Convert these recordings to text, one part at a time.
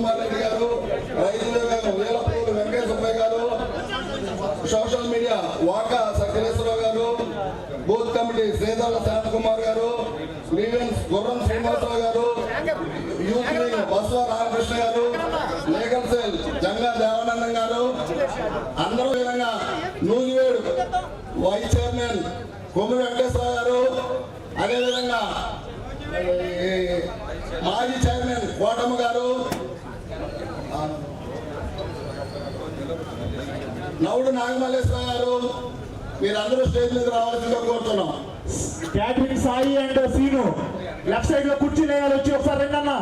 కుమార్ రెడ్డి గారు రైతులు విభాగం వెంకటేశ్వరరావు గారు సోషల్ మీడియా వాకా సకలేశ్వరరావు గారు బూత్ కమిటీ శ్రీధర శాంతకుమార్ గారు గ్రీవెన్స్ గుర్రం శ్రీనివాసరావు గారు యూత్ వింగ్ బస్వ రామకృష్ణ గారు లీగల్ సెల్ జంగా దేవానందం గారు అందరూ విధంగా నూజివేడు వైస్ చైర్మన్ కొమ్మి వెంకటేశ్వర గారు అదేవిధంగా మాజీ చైర్మన్ కోటమ్మ గారు నవుడు నాగమల్లేశ్వర గారు మీరందరూ స్టేజ్ మీద రావాల్సిందిగా కోరుతున్నాం. Catering Sai and Seenu left సైడ్లో కుర్చీ వేయాలి వచ్చి ఒకసారి రండి అన్న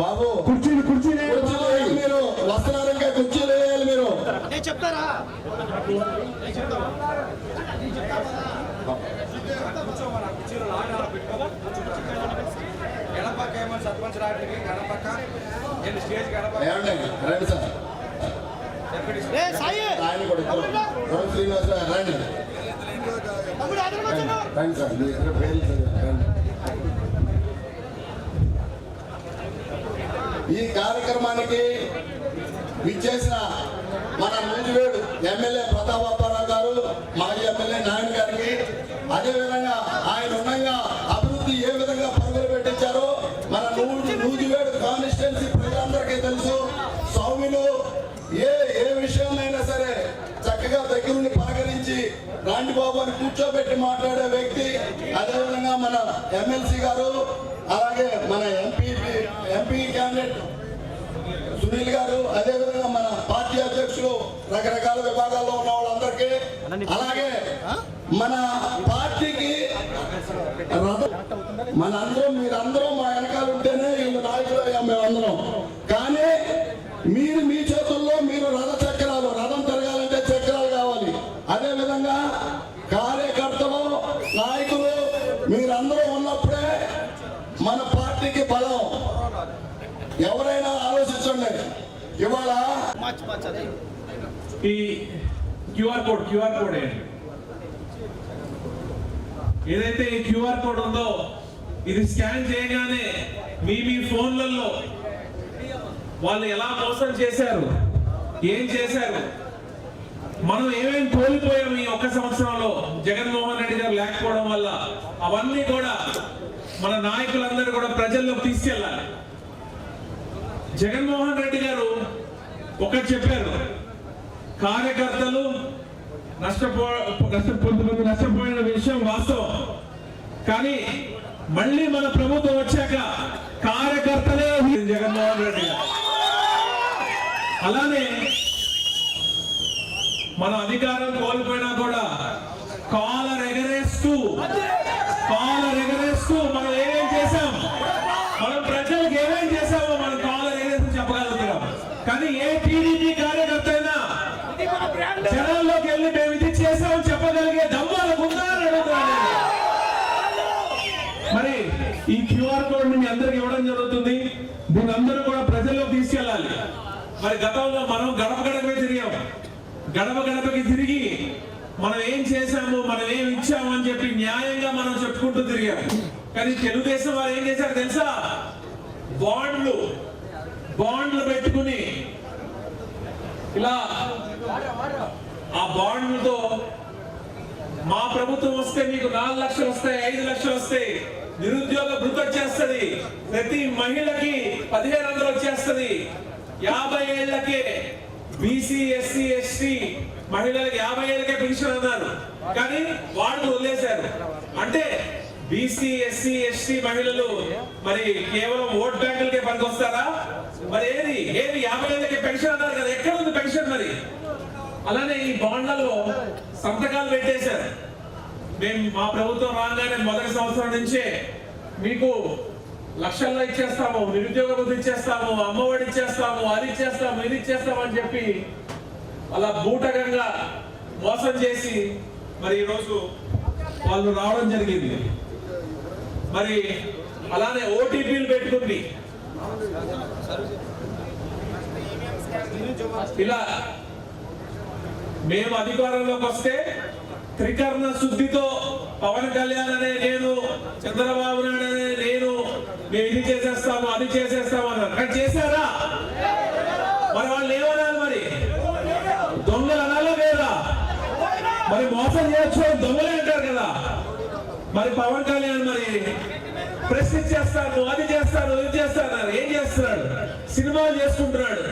బాబు కుర్చీలు కుర్చీ కుర్చీలు మీరు. వస్తున్నారు ఇంకా కుర్చీలు వేయాలి మీరు. నేను చెప్తారా? సర్పంచ్ రావడానికి గడపక్క నేను స్టేజ్ గడపక్క రండి సార్ ఆయన కూడా శ్రీనివాస రండి. రండి సార్ మీ ఇద్దరు. రండి. ఈ కార్యక్రమానికి విచ్చేసిన మన నూజివేడు ఎమ్మెల్యే ప్రతాప్ అప్పారావు గారు మాజీ రాండి బాబు అని కూర్చోబెట్టి మాట్లాడే వ్యక్తి అదేవిధంగా మన ఎమ్మెల్సీ గారు అలాగే మన ఎంపీ ఎంపీ క్యాండిడేట్ సునీల్ గారు అదేవిధంగా మన పార్టీ అధ్యక్షులు రకరకాల విభాగాల్లో ఉన్న వాళ్ళందరికీ అలాగే మన పార్టీకి మనందరం మీరందరూ మా వెనకాల ఉంటేనే వీళ్ళు నాయకులు అయ్యాం మేమందరం. కానీ మీరు మీ చేతులు ఈ క్యూఆర్ కోడ్ క్యూఆర్ కోడ్ ఏదైతే ఈ క్యూఆర్ కోడ్ ఉందో ఇది స్కాన్ చేయగానే మీ మీ ఫోన్లలో వాళ్ళు ఎలా మోసం చేశారు? ఏం చేశారు? మనం ఏమేం కోల్పోయాం ఈ ఒక్క సంవత్సరంలో? జగన్మోహన్ రెడ్డి గారు లేకపోవడం వల్ల అవన్నీ కూడా మన నాయకులందరూ కూడా ప్రజల్లోకి తీసుకెళ్ళాలి. జగన్మోహన్ రెడ్డి గారు ఒకటి చెప్పారు కార్యకర్తలు నష్టపో నష్ట- కొంతమంది నష్టపోయిన విషయం వాస్తవం. కానీ మళ్ళీ మన ప్రభుత్వం వచ్చాక కార్యకర్తలే జగన్మోహన్ రెడ్డి అలానే మన అధికారం కోల్పోయినా కూడా కాలర్ ఎగరేస్తూ కాలర్ ఎగరేస్తూ మనం ఏమేం చేశాం? గడప గడపే తిరిగాం. గడప గడపకి తిరిగి మనం ఏం చేశాము మనం ఏం ఇచ్చాము అని చెప్పి న్యాయంగా మనం చెప్పుకుంటూ తిరిగాం. కానీ తెలుగుదేశం వారు ఏం చేశారు తెలుసా? బాండ్లు బాండ్లు పెట్టుకుని ఇలా ఆ బాండ్లతో మా ప్రభుత్వం వస్తే మీకు నాలుగు లక్షలు వస్తాయి ఐదు లక్షలు వస్తాయి. నిరుద్యోగ భృతి వచ్చేస్తుంది. ప్రతి మహిళకి పదిహేను వందలు వచ్చేస్తుంది. యాభై ఏళ్ళకే బీసీ ఎస్సీ ఎస్టీ మహిళలకు యాభై ఏళ్ళకే పెన్షన్ అన్నారు. కానీ వాళ్ళు వదిలేశారు. అంటే బీసీ ఎస్సీ ఎస్టీ మహిళలు మరి కేవలం ఓట్ బ్యాంకులకే పనికొస్తారా? మరి ఏది? ఏది? యాభై ఏళ్ళకి పెన్షన్ అన్నారు కదా. ఎక్కడ ఉంది పెన్షన్ మరి? అలానే ఈ బాండ్లలో సంతకాలు పెట్టేశారు. మేము మా ప్రభుత్వం రాగానే మొదటి సంవత్సరం నుంచే మీకు లక్షల్లో ఇచ్చేస్తాము నిరుద్యోగ బుద్ధి ఇచ్చేస్తాము అమ్మఒడి ఇచ్చేస్తాము అది ఇచ్చేస్తాము ఇది ఇచ్చేస్తాము అని చెప్పి అలా బూటకంగా మోసం చేసి మరి ఈరోజు వాళ్ళు రావడం జరిగింది. మరి అలానే ఓటీపీలు పెట్టుకుంది. ఇలా మేము అధికారంలోకి వస్తే త్రికరణ శుద్ధితో పవన్ కళ్యాణ్ అనే నేను చంద్రబాబు నాయుడు అనే నేను మేము ఇది చేసేస్తాము అది చేసేస్తాము అన్నారు. కానీ చేశారా? మరి వాళ్ళు ఏమన్నారు మరి? దొంగలు అనాలా లేదా? మరి మోసం చేయొచ్చు దొంగలే అంటారు కదా. మరి పవన్ కళ్యాణ్ మరి ప్రశ్నించేస్తాను అది చేస్తాను ఇది చేస్తాను ఏం చేస్తున్నాడు? సినిమాలు చేసుకుంటున్నాడు.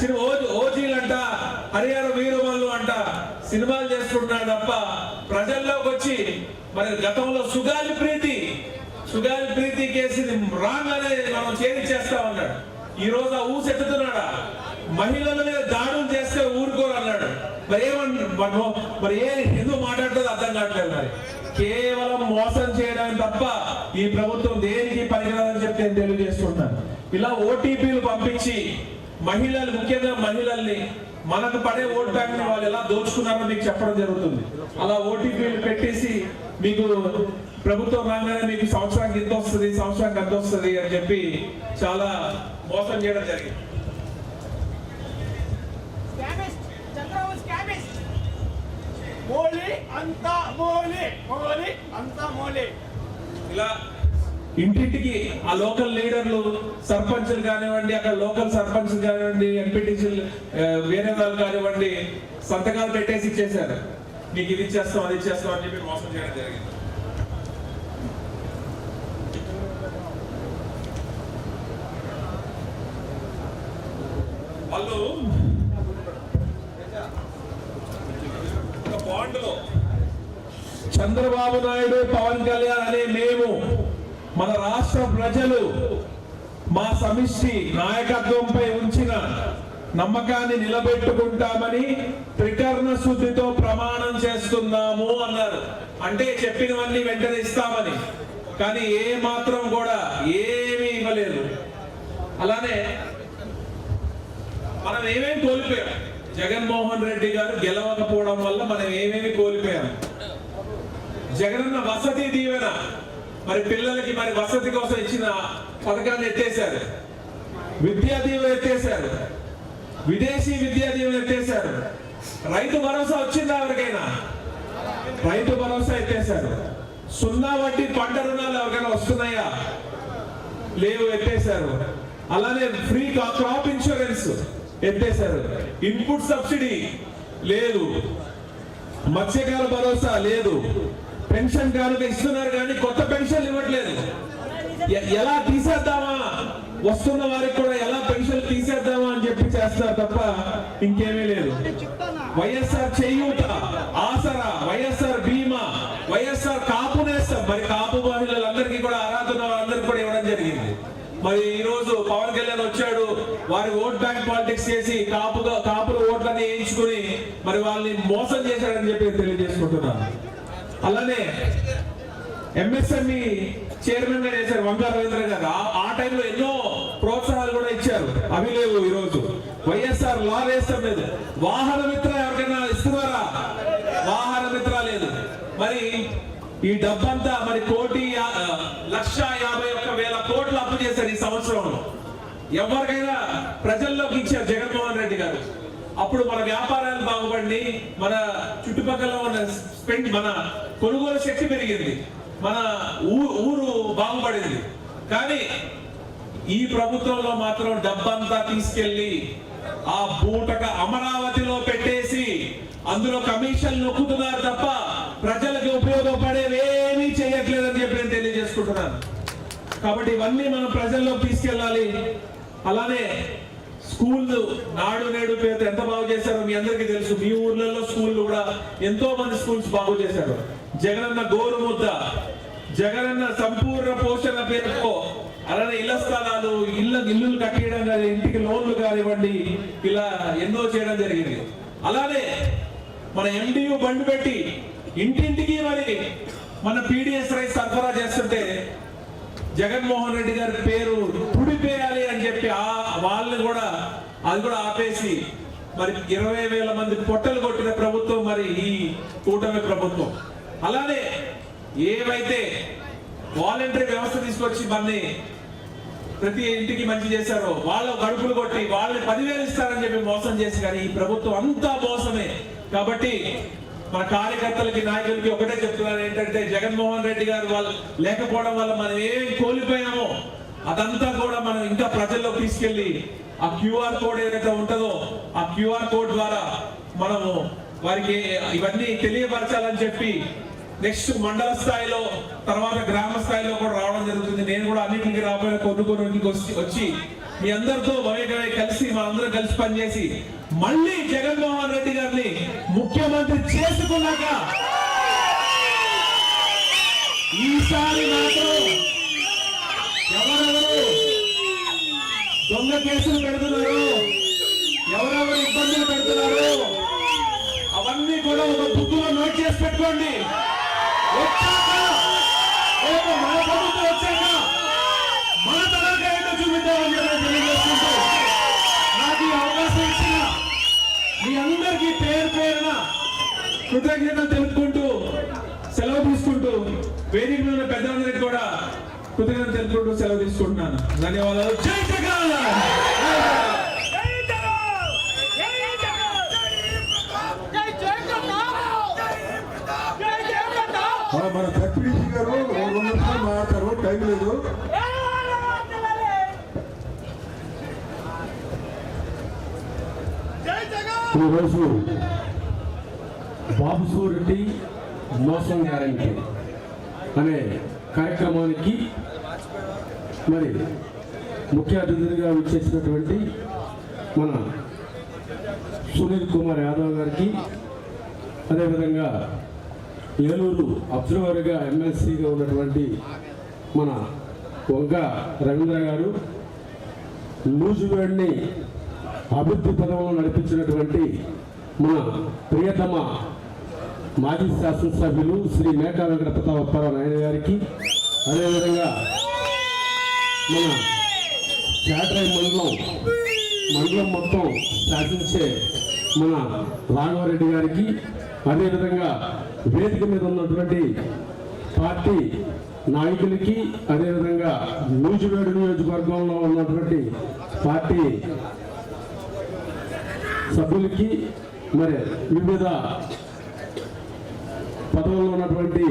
సినిమా ఓజీలు అంట హరిహర వీరమల్లు అంట సినిమాలు చేసుకుంటున్నాడు తప్ప ప్రజల్లోకి వచ్చి మరి గతంలో సుగాలి ప్రీతి సుగాలి ప్రీతి కేసుని రాంగ్ అనేది మనం చేస్తా ఉన్నాడు. ఈ రోజు ఆ ఊసెత్తుతున్నాడా మహిళల మీద దాడులు చేస్తే ఊరుకోరు అన్నాడు. మరి ఏమన్నా మరి- ఏ ఎందుకు మాట్లాడుతుందో అర్థం కావట్లేదు మరి. కేవలం మోసం చేయడానికి తప్ప ఈ ప్రభుత్వం దేనికి పనికిరాదని చెప్పి నేను తెలియజేస్తున్నాను ఇలా ఓటీపీలు పంపించి మహిళలు ముఖ్యంగా మహిళల్ని మనకు పడే ఓట్ బ్యాంక్ని వాళ్ళు ఎలా దోచుకున్నారో మీకు చెప్పడం జరుగుతుంది. అలా ఓటీపీలు పెట్టేసి మీకు ప్రభుత్వం రాగానే మీకు సంవత్సరానికి ఇంత వస్తుంది సంవత్సరానికి అంత వస్తుంది అని చెప్పి చాలా మోసం చేయడం జరిగింది. ఇలా ఇంటింటికి ఆ లోకల్ లీడర్లు సర్పంచ్లు కానివ్వండి అక్కడ లోకల్ సర్పంచ్ కానివ్వండి ఎంపీటీసీలు వేరే వాళ్ళు కానివ్వండి సంతకాలు పెట్టేసి ఇచ్చేశారు. మీకు ఇది ఇచ్చేస్తాం అది ఇచ్చేస్తాం అని చెప్పి మోసం చేయడం జరిగింది. వాళ్ళు బాండ్లో చంద్రబాబు నాయుడు పవన్ కళ్యాణ్ అనే మేము మన రాష్ట్ర ప్రజలు మా సమిష్టి నాయకత్వంపై ఉంచిన నమ్మకాన్ని నిలబెట్టుకుంటామని త్రికర్ణ శుద్ధితో ప్రమాణం చేస్తున్నాము అన్నారు. అంటే చెప్పినవన్నీ వెంటనే ఇస్తామని. కానీ ఏ మాత్రం కూడా ఏమీ ఇవ్వలేదు. అలానే మనం ఏమేమి కోల్పోయాం? జగన్మోహన్ రెడ్డి గారు గెలవకపోవడం వల్ల మనం ఏమేమి కోల్పోయాం? జగనన్న వసతి దీవెన మరి పిల్లలకి మరి వసతి కోసం ఇచ్చిన పథకాన్ని ఎత్తేశారు. విద్యా దీవెన ఎత్తేశారు. విదేశీ విద్యా దీవెన ఎత్తేశారు. రైతు భరోసా వచ్చిందా ఎవరికైనా? రైతు భరోసా ఎత్తేశారు. సున్నా వడ్డీ పంట రుణాలు ఎవరికైనా వస్తున్నాయా? లేవు ఎత్తేశారు. అలానే ఫ్రీ క్రాప్ ఇన్సూరెన్స్ ఎత్తేశారు. ఇన్పుట్ సబ్సిడీ లేదు. మత్స్యకార భరోసా లేదు. పెన్షన్ కానుక ఇస్తున్నారు కానీ కొత్త పెన్షన్ ఇవ్వట్లేదు. ఎలా తీసేద్దామా? వస్తున్న వారికి కూడా ఎలా పెన్షన్ తీసేద్దామా అని చెప్పి చేస్తారు తప్ప ఇంకేమీ లేదు. వైఎస్ఆర్ చేయూత ఆసరా వైఎస్ఆర్ బీమా వైఎస్ఆర్ కాపు మరి కాపు మహిళలందరికీ కూడా ఆరాధన ఉన్న వాళ్ళందరికీ కూడా ఇవ్వడం జరిగింది. మరి ఈ రోజు పవన్ కళ్యాణ్ వచ్చాడు వారి ఓట్ బ్యాంక్ పాలిటిక్స్ చేసి కాపుగా కాపుల ఓట్లన్నీ వేయించుకుని మరి వాళ్ళని మోసం చేశాడని చెప్పి తెలియజేసుకుంటున్నాను. అలానే ఎంఎస్ఎంఈ చైర్మన్గా చేశారు వంకా రవీంద్ర గారు ఆ- టైంలో ఎన్నో ప్రోత్సాహాలు కూడా ఇచ్చారు. అవి లేవు ఈ రోజు వైఎస్ఆర్ లా వేస్తాం లేదు. వాహన మిత్ర ఎవరికైనా ఇస్తున్నారా? వాహన మిత్ర లేదు. మరి ఈ డబ్బంతా మరి కోటి లక్ష యాభై ఒక్క వేల కోట్లు అప్పు చేశారు ఈ సంవత్సరంలో. ఎవరికైనా ప్రజల్లోకి ఇచ్చారు జగన్మోహన్ రెడ్డి గారు అప్పుడు మన వ్యాపారాలు బాగుపడి మన చుట్టుపక్కల ఉన్న స్పెండ్ మన కొనుగోలు శక్తి పెరిగింది. మన ఊరు ఊరు బాగుపడింది. కానీ ఈ ప్రభుత్వంలో మాత్రం డబ్బంతా తీసుకెళ్ళి ఆ బూటక అమరావతిలో పెట్టేసి అందులో కమిషన్ నొక్కుతున్నారు తప్ప ప్రజలకు ఉపయోగపడేవేమీ చేయట్లేదని చెప్పి నేను తెలియజేసుకుంటున్నాను. కాబట్టి ఇవన్నీ మనం ప్రజల్లోకి తీసుకెళ్ళాలి. అలానే స్కూళ్ళు నాడు నేడు పేరుతో ఎంత బాగు చేశారో మీ అందరికీ తెలుసు. మీ ఊర్లలో స్కూళ్ళు కూడా ఎంతో మంది స్కూల్స్ బాగు చేశారు. జగనన్న గోరు ముద్ద జగనన్న సంపూర్ణ పోషణ పేరుతో అలానే ఇళ్ళ స్థలాలు ఇళ్ళ ఇల్లులు కట్టేయడం కానీ ఇంటికి లోన్లు కానివ్వండి ఇలా ఎన్నో చేయడం జరిగింది. అలానే మన ఎండియు బండి పెట్టి ఇంటింటికి మరి మన పీడిఎస్ రైస్ సరఫరా చేస్తుంటే జగన్మోహన్ రెడ్డి గారి పేరు పుడిపేయాలి అని చెప్పి ఆ వాళ్ళని కూడా అది కూడా ఆపేసి మరి ఇరవై వేల మంది పొట్టలు కొట్టిన ప్రభుత్వం మరి ఈ కూటమి ప్రభుత్వం. అలానే ఏవైతే వాలంటరీ వ్యవస్థ తీసుకొచ్చి మనని ప్రతి ఇంటికి మంచి చేశారో వాళ్ళ గడుపులు కొట్టి వాళ్ళని పదివేలు ఇస్తారని చెప్పి మోసం చేసి కానీ ఈ ప్రభుత్వం అంతా మోసమే. కాబట్టి మన కార్యకర్తలకి నాయకులకి ఒకటే చెప్తున్నారు ఏంటంటే జగన్మోహన్ రెడ్డి గారు వాళ్ళు లేకపోవడం వల్ల మనం ఏం కోల్పోయామో అదంతా కూడా మనం ఇంకా ప్రజల్లో తీసుకెళ్ళి ఆ క్యూఆర్ కోడ్ ఏదైతే ఉంటుందో ఆ క్యూఆర్ కోడ్ ద్వారా మనము వారికి ఇవన్నీ తెలియపరచాలని చెప్పి నెక్స్ట్ మండల స్థాయిలో తర్వాత గ్రామ స్థాయిలో కూడా రావడం జరుగుతుంది. నేను కూడా అన్నింటికి రాబోయే కొన్ని వచ్చి వచ్చి మీ అందరితో మమేకమై కలిసి మా అందరం కలిసి పనిచేసి మళ్ళీ జగన్మోహన్ రెడ్డి గారిని ముఖ్యమంత్రి చేసుకున్నాక ఈసారి మాత్రం ఉంది పెట్టుకోండి వచ్చాక రేపు మన ప్రభుత్వం వచ్చాక మన తనగా ఏంటో చూపిద్దామని తెలియజేసుకుంటూ నాకు ఈ అవకాశం ఇచ్చిన మీ అందరికీ పేరు పేరున కృతజ్ఞతలు తెలుపుకుంటూ సెలవు తీసుకుంటూ వేదిక మీద పెద్దలందరికీ కూడా కృతజ్ఞతలు తెలుపుకుంటూ సెలవు తీసుకుంటున్నాను. ధన్యవాదాలు. జై జగన్ ఈరోజు బాబు సూరెడ్డి మోసం గ్యారంటీ. అనే కార్యక్రమానికి మరి ముఖ్య అతిథిగా వచ్చేసినటువంటి మన సునీల్ కుమార్ యాదవ్ గారికి అదేవిధంగా ఏలూరు అబ్జర్వర్గా ఎమ్మెల్సీగా ఉన్నటువంటి మన వంక రవీంద్ర గారు నూజివేడ్ని అభివృద్ధి పదంలో నడిపించినటువంటి మన ప్రియతమ మాజీ శాసనసభ్యులు శ్రీ మేకా వెంకట ప్రతాపరావు నాయుడు గారికి అదేవిధంగా మన చాటరాయి మండలం మండలం మొత్తం శాసించే మన రాఘవరెడ్డి గారికి అదేవిధంగా వేదిక మీద ఉన్నటువంటి పార్టీ నాయకులకి అదేవిధంగా నూజివేడు నియోజకవర్గంలో ఉన్నటువంటి పార్టీ సభ్యులకి మరి వివిధ పదవుల్లో ఉన్నటువంటి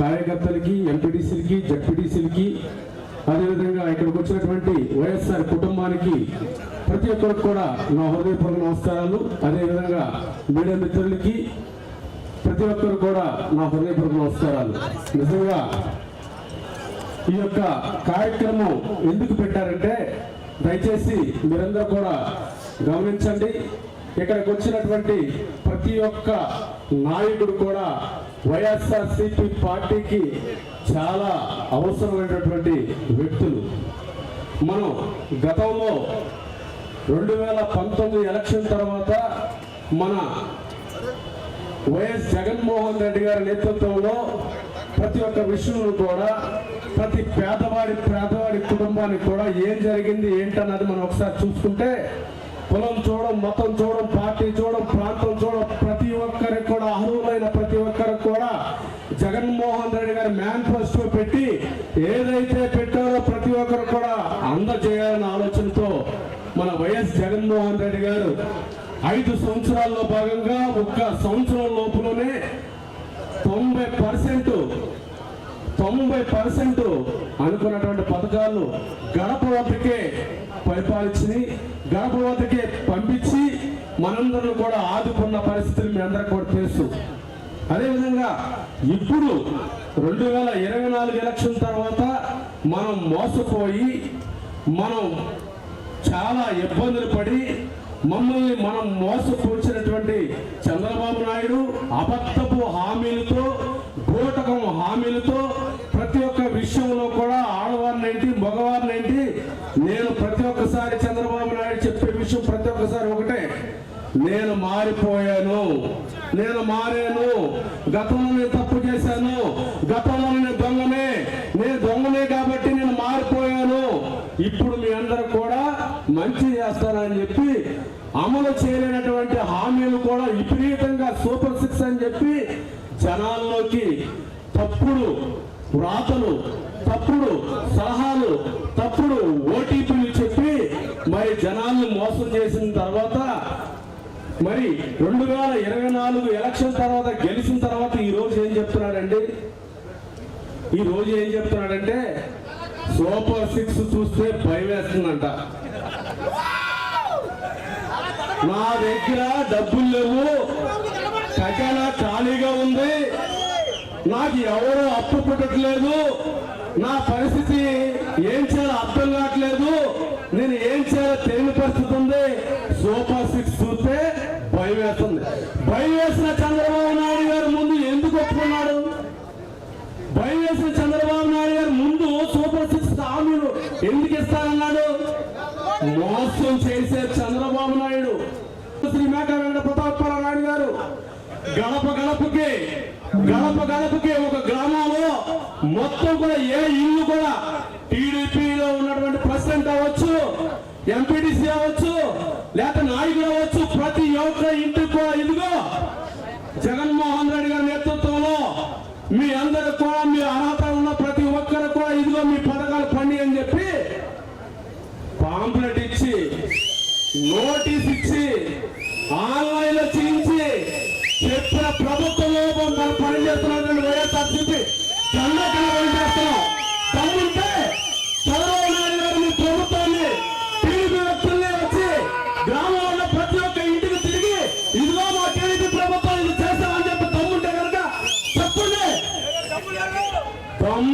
కార్యకర్తలకి ఎంపీటీసీలకి జడ్పీటీసీలకి అదేవిధంగా ఇక్కడికి వచ్చినటువంటి వైఎస్ఆర్ కుటుంబానికి ప్రతి ఒక్కరికి కూడా నా హృదయపూర్వక నమస్కారాలు. అదేవిధంగా మీడియా మిత్రులకి ప్రతి ఒక్కరు కూడా నా హృదయపూర్వక నమస్కారాలు. నిజంగా ఈ యొక్క కార్యక్రమం ఎందుకు పెట్టారంటే దయచేసి మీరందరూ కూడా గమనించండి ఇక్కడికి వచ్చినటువంటి ప్రతి ఒక్క నాయకుడు కూడా వైఎస్ఆర్సీపీ పార్టీకి చాలా అవసరమైనటువంటి వ్యక్తులు. మనం గతంలో రెండు వేల పంతొమ్మిది ఎలక్షన్ తర్వాత మన వైఎస్ జగన్మోహన్ రెడ్డి గారి నేతృత్వంలో ప్రతి ఒక్క విషయంలో కూడా ప్రతి పేదవాడి పేదవాడి కుటుంబానికి కూడా ఏం జరిగింది ఏంటన్నది మనం ఒకసారి చూసుకుంటే కులం చూడడం మతం చూడడం పార్టీ చూడడం ప్రాంతం చూడడం ప్రతి ఒక్కరికి కూడా అర్హులైన ప్రతి ఒక్కరికి కూడా జగన్మోహన్ రెడ్డి గారి మేనిఫెస్టో పెట్టి ఏదైతే పెట్టారో ప్రతి ఒక్కరు కూడా అందజేయాలన్న ఆలోచనతో మన వైఎస్ జగన్మోహన్ రెడ్డి గారు ఐదు సంవత్సరాల్లో భాగంగా ఒక్క సంవత్సరం లోపులోనే తొంభై పర్సెంట్ తొంభై పర్సెంట్ అనుకున్నటువంటి పథకాలు గడప వద్దకే పరిపాలించి పంపించి మనందరం కూడా ఆదుకున్న పరిస్థితులు మీ అందరికి కూడా తెలుసు. అదేవిధంగా ఇప్పుడు రెండు వేల ఇరవై నాలుగు ఎలక్షన్ తర్వాత మనం మోసపోయి మనం చాలా ఇబ్బందులు పడి మమ్మల్ని మనం మోసపూర్చినటువంటి చంద్రబాబు నాయుడు అబద్ధపు హామీలతో బూటకం హామీలతో ప్రతి ఒక్క విషయంలో కూడా ఆడవారినేంటి మగవారినేంటి నేను ప్రతి ఒక్కసారి చంద్రబాబు నాయుడు ఒక్కసారి ఒకటే. నేను మారిపోయాను. నేను మారాను. గతంలో నేను తప్పు చేశాను. గతంలో నేను దొంగనే. నేను దొంగనే కాబట్టి నేను మారిపోయాను. ఇప్పుడు మీ అందరూ కూడా మంచి చేస్తానని చెప్పి అమలు చేయలేనటువంటి హామీలు కూడా విపరీతంగా సూపర్ సిక్స్ అని చెప్పి జనాల్లోకి తప్పుడు వ్రాతలు తప్పుడు సలహాలు తప్పుడు ఓటీపీలు మరి జనాల్ని మోసం చేసిన తర్వాత మరి రెండు వేల ఇరవై నాలుగు ఎలక్షన్ తర్వాత గెలిచిన తర్వాత ఈ రోజు ఏం చెప్తున్నాడండి? ఈ రోజు ఏం చెప్తున్నాడంటే సూపర్ సిక్స్ చూస్తే భయం వేస్తుందంట. నా దగ్గర డబ్బులు లేవు ఖజానా ఖాళీగా ఉంది నాకు ఎవరు అప్పు పుట్టట్లేదు నా పరిస్థితి ఏం చేయాలో అర్థం కావట్లేదు. నేను ఏం చేయాలో తెలియని పరిస్థితి ఉంది. సూపర్ సిక్స్ చూస్తే భయం వేస్తుంది. భయం వేసిన చంద్రబాబు నాయుడు గారు ముందు ఎందుకు ఒప్పుకున్నాడు? భయం వేసిన చంద్రబాబు నాయుడు గారు ముందు సూపర్ సిక్స్ హామీలు ఎందుకు ఇస్తానన్నాడు మోసం చేసే చంద్రబాబు నాయుడు. శ్రీ మేక వెంకట నాయుడు గారు. గడప గడపకి గడప గడపకి ఒక గ్రామంలో మొత్తం కూడా ఏ ఇల్లు కూడా ఎంపీటీసీ అవ్వచ్చు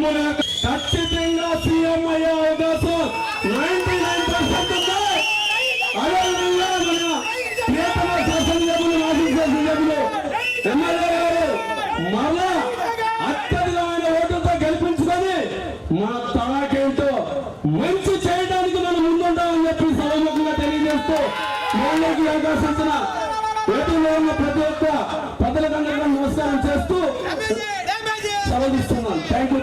దమ్మున ఖచ్చితంగా సీఎం అయ్యే అవకాశం నైన్టీ నైన్ పర్సెంట్ ఉంది. అదేవిధంగా మన ప్రియతమ శాసనసభ్యులు మాజీ శాసనసభ్యులు ఎమ్మెల్యే గారు మరలా అత్యధికమైన ఓటుతో గెలిపించుకొని మా తలాకేంటో మంచి చేయడానికి మనం ముందుంటామని చెప్పి సభముఖంగా తెలియజేస్తూ మనందరికీ అవకాశం ఇచ్చిన ఏపీలో ఉన్న ప్రతి ఒక్క ప్రజలందరికీ నమస్కారం చేస్తూ సెలవు తీసుకున్నాను. Thank you